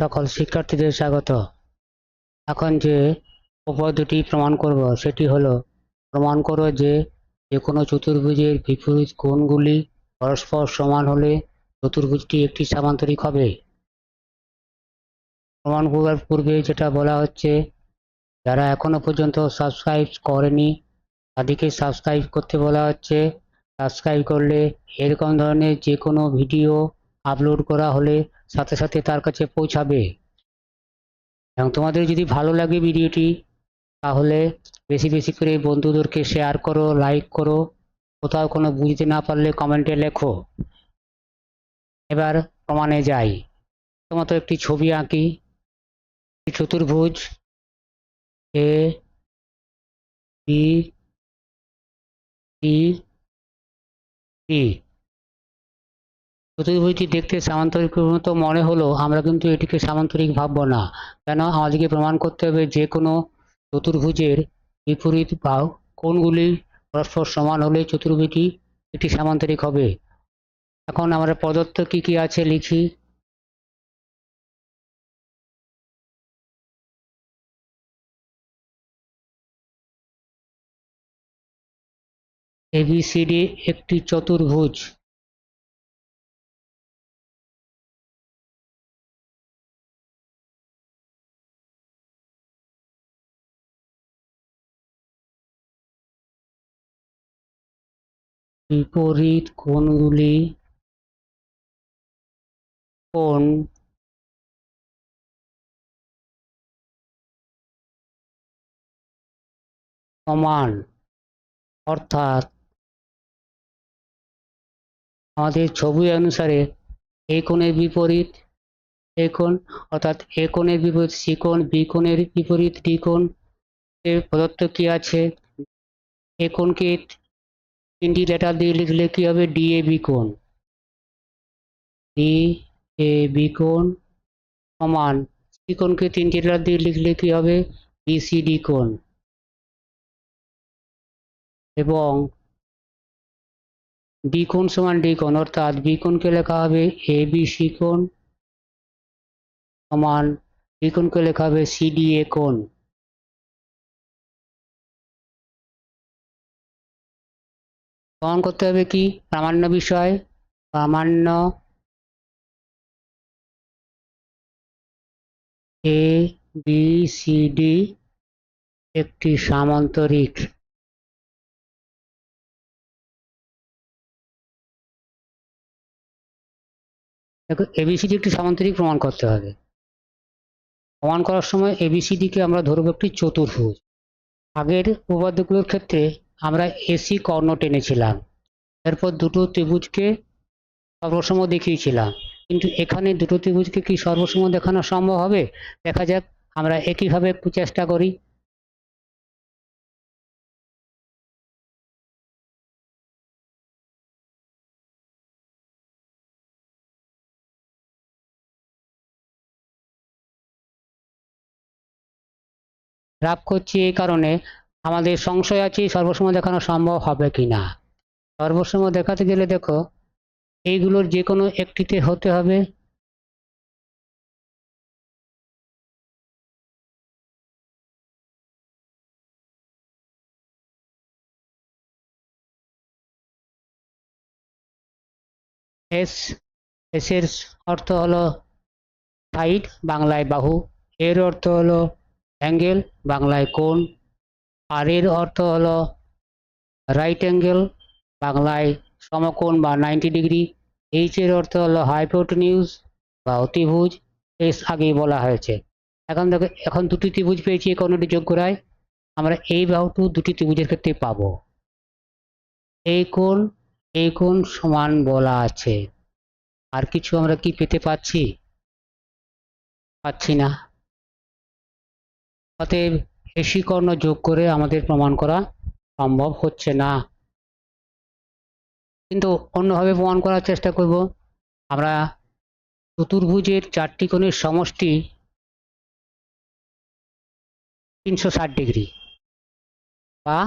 সকল শিক্ষার্থীদের স্বাগত। এখন যে উপপাদ্যটি প্রমাণ করব, সেটি হলো, প্রমাণ করো যে যে কোনো চতুর্ভুজের বিপরীত কোণগুলি পরস্পর সমান হলে চতুর্ভুজটি একটি সামান্তরিক হবে। প্রমাণ করার পূর্বে যেটা বলা হচ্ছে, যারা এখনও পর্যন্ত সাবস্ক্রাইব করেনি, তাদেরকে সাবস্ক্রাইব করতে বলা হচ্ছে। সাবস্ক্রাইব করলে এরকম ধরনের যে কোনো ভিডিও আপলোড করা হলে সাথে সাথে তার কাছে পৌঁছাবে। এবং তোমাদের যদি ভালো লাগে ভিডিওটি, তাহলে বেশি বেশি করে বন্ধুদেরকে শেয়ার করো লাইক করো। কোথাও কোনো বুঝতে না পারলে কমেন্টে লেখো। এবার প্রমাণে যাই। প্রথমত একটি ছবি আঁকি। চতুর্ভুজ এ বি ডি চতুর্ভুজটি দেখতে সামান্তরিক মতো মনে হলো, আমরা কিন্তু এটিকে সামান্তরিক ভাববো না। কেন? আমাদেরকে প্রমাণ করতে হবে যে কোনো চতুর্ভুজের বিপরীত বা কোনগুলি পরস্পর সমান হলে চতুর্ভুজটি একটি সামান্তরিক হবে। এখন আমরা প্রদত্ত কি কি আছে লিখি। এবিসিডি একটি চতুর্ভুজ। বিপরীত কোণগুলি কোণ সমান, অর্থাৎ আমাদের ছবি অনুসারে এই কোণের বিপরীত এই কোণ, অর্থাৎ এ কোণের বিপরীত সি কোণ, বি কোণের বিপরীত ডি কোণ, এর প্রদত্ত কি আছে? এ কোণকে তিনটি লেটার দিয়ে লিখলে কি হবে? ডি এ বি কোণ। ডি এ বি কোণ সমান সি তিনটি লেটার দিয়ে লিখলে কি হবে? বি সি ডি কোণ। এবং বি কোণ সমান ডি কোণ, অর্থাৎ বি কোণকে লেখা হবে এ বি সি কোণ সমান ডি কোণকে লেখা হবে সি ডি এ কোণ। প্রমাণ করতে হবে কি? প্রামাণ্য বিষয় প্রামাণ্য এ বি সি ডি একটি সামান্তরিক। এবিসিডি একটি সামান্তরিক প্রমাণ করতে হবে। প্রমাণ করার সময় এবিসিডিকে আমরা ধরব একটি চতুর্ভুজ। আগের উপপাদ্যগুলোর ক্ষেত্রে আমরা এসি কর্ণ টেনেছিলাম। এরপর দুটো ত্রিভুজকে সর্বসম দেখিয়েছিলাম। কিন্তু এখানে দুটো ত্রিভুজকে কি সর্বসম দেখানো সম্ভব হবে? দেখা যাক আমরা একইভাবে একটু চেষ্টা করি। রাগ করছি এই কারণে আমাদের সংশয় আছে সর্বসম দেখানো সম্ভব হবে কি না সর্বসম দেখাতে গেলে দেখো, এইগুলোর যে কোনো একটিতে হতে হবে। এস এস এর অর্থ হলো সাইড, বাংলায় বাহু। এর অর্থ হলো অ্যাঙ্গেল, বাংলায় কোণ। আর এর অর্থ হলো রাইট অ্যাঙ্গেল বাংলায় সমকোণ বা নাইনটি ডিগ্রি এইচ এর অর্থ হলো হাইপোটেনিউজ বা অতিভুজ এস আগেই বলা হয়েছে। এখন দেখো, এখন দুটি ত্রিভুজ পেয়েছি কোণটি যোগ করায়। আমরা এই বাহুটু দুটি ত্রিভুজের ক্ষেত্রে পাবো। এই কোণ এই কোণ সমান বলা আছে। আর কিছু আমরা কি পেতে পাচ্ছি? পাচ্ছি না। অতএব কর্ণ যোগ করে আমাদের প্রমাণ করা সম্ভব হচ্ছে না। কিন্তু অন্যভাবে প্রমাণ করার চেষ্টা করব। আমরা চতুর্ভুজের চারটি কোণের সমষ্টি তিনশো ষাট ডিগ্রি বা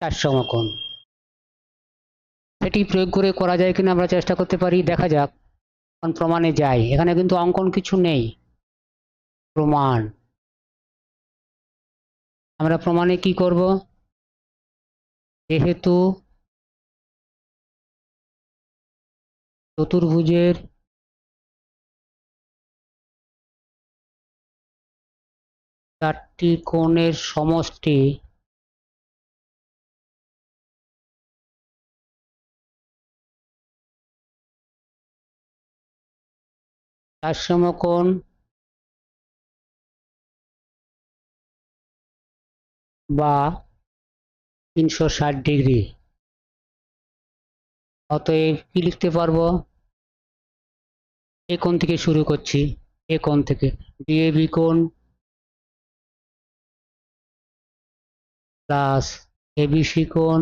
চার সমকোণ। সেটি প্রয়োগ করে করা যায় কিনা আমরা চেষ্টা করতে পারি, দেখা যাক। প্রমাণে যাই এখানে কিন্তু অঙ্কন কিছু নেই। প্রমাণ। আমরা প্রমাণে কি করব? যেহেতু চতুর্ভুজের চারটি কোণের সমষ্টি তার সমকোণ বা তিনশো ষাট ডিগ্রি। অতএব কি লিখতে পারব? এ কোণ থেকে শুরু করছি, এ কোণ থেকে। ডিএবি কোণ প্লাস এবিসি কোণ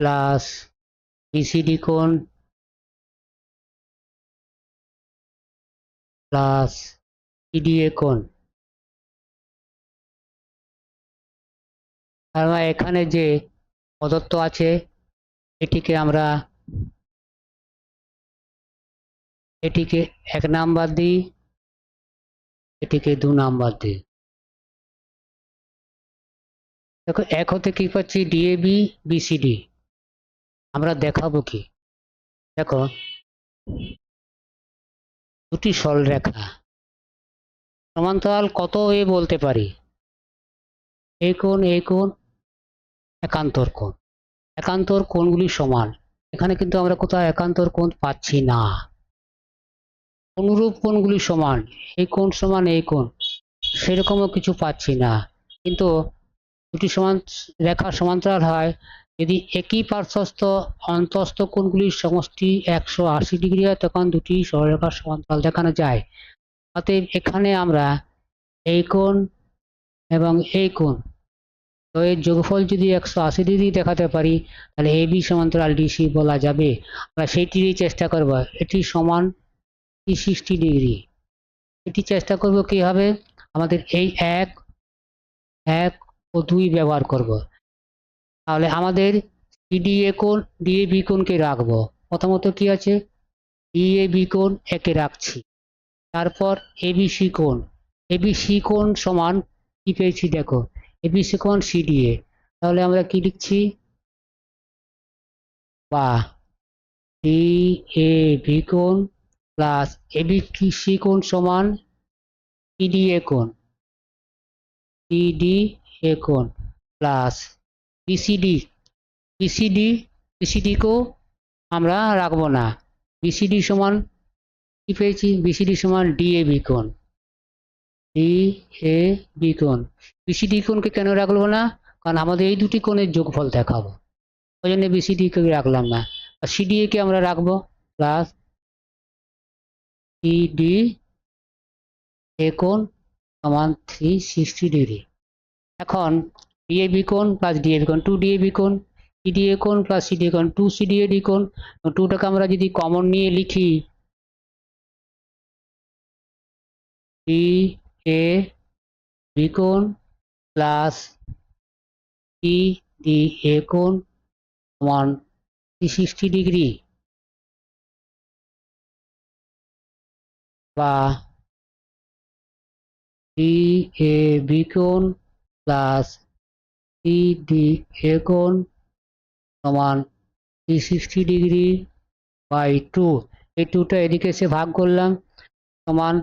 প্লাস বিসিডি কোণ প্লাস ইডিএ কোণ। মানে এখানে যে প্রদত্ত আছে, এটিকে আমরা এটিকে এক নাম্বার দিই, এটিকে দু নাম্বার দিই। দেখো, এক হতে কি পাচ্ছি? ডিএবি বিসিডি আমরা দেখাবো কি? দেখো, দুটি সরলরেখা। সমান্তরাল কত এ বলতে পারি? এই কোণ এই কোণ একান্তর কোণ। একান্তর কোণগুলি সমান। এখানে কিন্তু আমরা কোথাও একান্তর কোণ পাচ্ছি না। অনুরূপ কোণগুলি সমান। এই কোণ সমান, এই কোণ। সেরকমও কিছু পাচ্ছি না। কিন্তু দুটি সমান, রেখা সমান্তরাল হয়। যদি একই পার্শ্বস্থ, অন্তস্থ কোণগুলির সমষ্টি একশো আশি ডিগ্রি হয়, তখন দুটি সরলরেখার সমান্তরাল দেখানো যায়। অতএব এখানে আমরা এই কোণ এবং এই কোণ তো এর যোগফল যদি একশো আশি ডিগ্রি দেখাতে পারি, তাহলে এ বি সমান্তরাল ডিসি বলা যাবে। আমরা সেইটিরই চেষ্টা করব। এটি সমান সিক্সটি ডিগ্রি। এটি চেষ্টা করব কি হবে আমাদের এই এক এক ও দুই ব্যবহার করব। তাহলে আমাদের ডিএ কোণ ডিএ বি কোণকে রাখব। প্রথমত কি আছে? ডিএ বি কোণ একে রাখছি। তারপর এবিসি কোণ। এবিসি কোণ সমান কি পেয়েছি দেখো? এবিসি কোণ সিডিএ তাহলে আমরা কি লিখছি? বা ডি এ বি কোণ প্লাস এবিসি কোণ সমান সিডিএ কোণ। সিডি এ কোণ প্লাস বিসিডি বিসিডি বিসিডিকেও আমরা রাখব না। বিসিডি সমান কি পেয়েছি? বিসিডি সমান ডিএবি কোণ। ডি এ বি কোণ বিসিডি কোণকে কেন রাখব না? কারণ আমাদের এই দুটি কোণের যোগফল দেখাবো। ওই জন্য বিসিডি কে রাখলাম না। আর সিডিএ কে আমরা রাখব? প্লাস সিডি এ কোণ সমান থ্রি সিক্সটি ডিগ্রি। এখন ডিএবি কোণ প্লাস ডিএবি কোণ টু ডিএবি কোণ সিডিএ কোণ প্লাস সিডিএ কোণ টু সিডিএ ডি কোণ টুটাকে আমরা যদি কমন নিয়ে লিখি ডি এ বি কোণ প্লাস সি ডি এ কোণ সমান থ্রি সিক্সটি ডিগ্রি বা D A B plus C D A কোণ সমান three sixty degree by two. এই টুটা এদিকে এসে ভাগ করলাম। সমান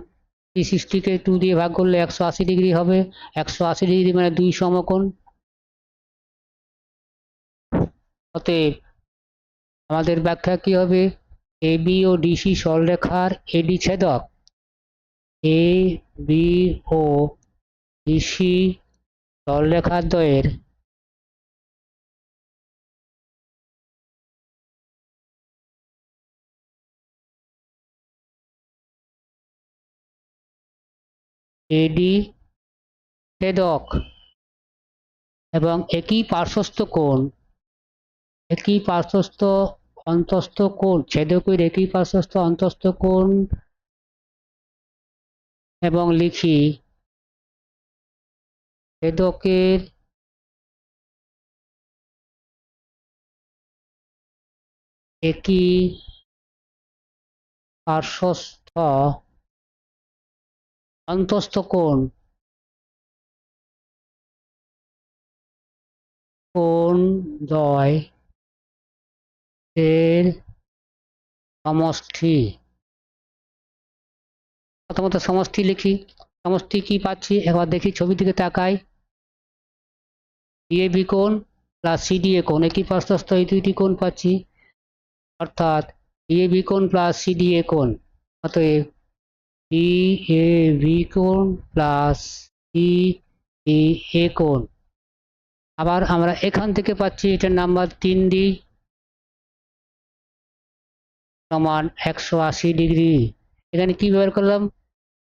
থ্রি সিক্সটিকে টু দিয়ে ভাগ করলে একশো আশি ডিগ্রি হবে। একশো আশি ডিগ্রি মানে দুই সমকোণ। অতএব আমাদের ব্যাখ্যা কি হবে? এ বি ও ডিসি সরলরেখার এডি ছেদক। এ বি ও ডিসি সরলরেখার এডি ছেদক এবং একই পার্শ্বস্থ কোণ, একই পার্শ্বস্থ অন্তস্থ কোণ, ছেদকের একই পার্শ্বস্থ অন্তস্থ কোণ এবং লিখি ছেদকের একই পার্শ্বস্থ অন্তস্থ কোণ। কোণ দ্বয় এর সমষ্টি। প্রথমত সমষ্টি লিখি। সমষ্টি কি পাচ্ছি? একবার দেখি ছবি দিকে তাকাই। ডিএবি কোণ প্লাস সিডিএ কোণ। একই প্রস্থস্থ এই দুইটি কোণ পাচ্ছি। অর্থাৎ ডিএবি কোণ প্লাস সি সিডিএ কোণ। অতএব ডিএবি কোণ প্লাস সিডিএ কোণ। আবার আমরা এখান থেকে পাচ্ছি এটার নাম্বার তিন ডি সমান একশো আশি ডিগ্রি। এখানে কি ব্যবহার করলাম?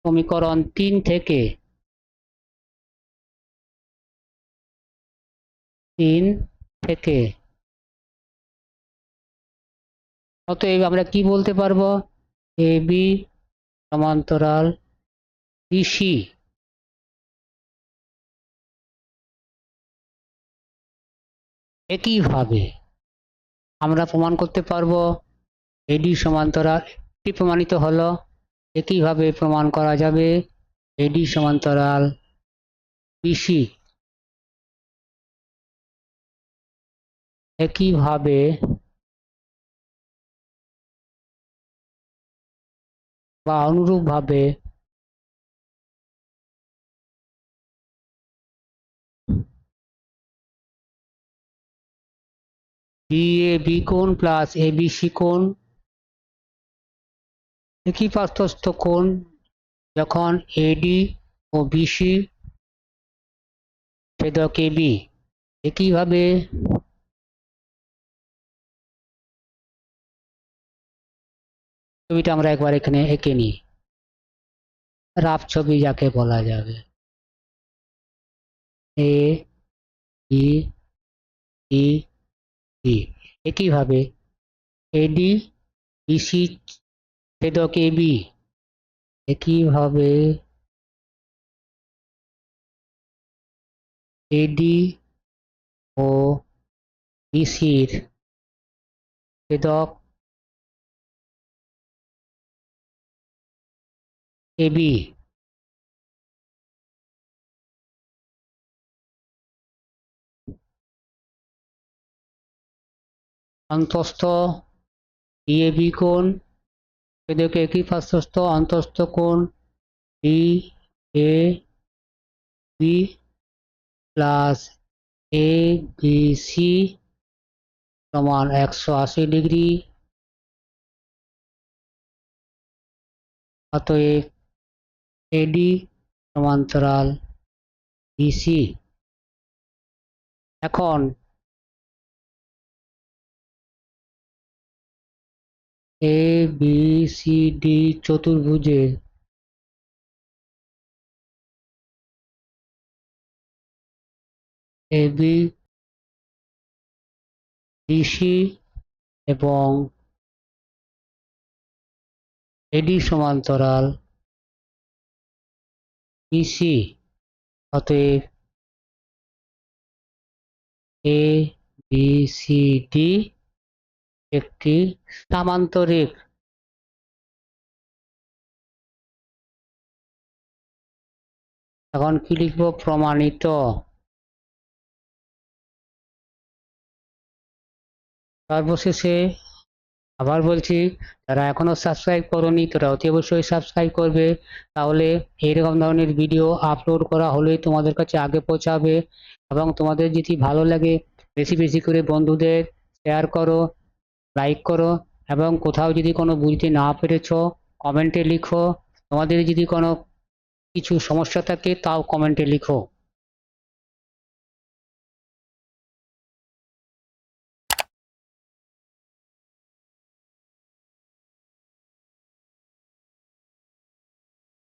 সমীকরণ তিন থেকে তিন থেকে। অতএব আমরা কি বলতে পারব? এ বি সমান্তরাল ডিসি একইভাবে আমরা প্রমাণ করতে পারব এডি সমান্তরাল এটি প্রমাণিত হলো? একইভাবে প্রমাণ করা যাবে এডি সমান্তরাল বিসি একইভাবে বা অনুরূপভাবে ডিএবি কোণ প্লাস এবিসি কোণ, একই পার্থস্থ কোণ যখন এডি ও বিসি ছেদক এবি একইভাবে ছবিটা আমরা একবার এখানে এঁকে নিই। রাফ ছবি যাকে বলা যাবে। এ, ই ই একইভাবে এডি বিসি ছেদক এবি একইভাবে এডি ও বিসির ছেদক এবি অন্তস্থ ডিএবি কোণ, এদেরকে একই পার্শ্বস্থ অন্তস্থ কোণ D A B plus A B C সমান একশো আশি ডিগ্রি। অতএব এডি সমান্তরাল বিসি এখন এ বি সি ডি চতুর্ভুজের এ বি ডিসি এবং এডি সমান্তরাল বিসি অতএব এ বি সি ডি একটি সামান্তরিক এখন কি লিখব? প্রমাণিত। সর্বশেষে আবার বলছি, যারা এখনও সাবস্ক্রাইব করনি, তারা অতি অবশ্যই সাবস্ক্রাইব করবে। তাহলে এইরকম ধরনের ভিডিও আপলোড করা হলেই তোমাদের কাছে আগে পৌঁছাবে এবং তোমাদের যদি ভালো লাগে, বেশি বেশি করে বন্ধুদের শেয়ার করো লাইক করো এবং কোথাও যদি কোনো বুঝতে না পেরেছ কমেন্টে লিখো। তোমাদের যদি কোনো কিছু সমস্যা থাকে, তাও কমেন্টে লিখো।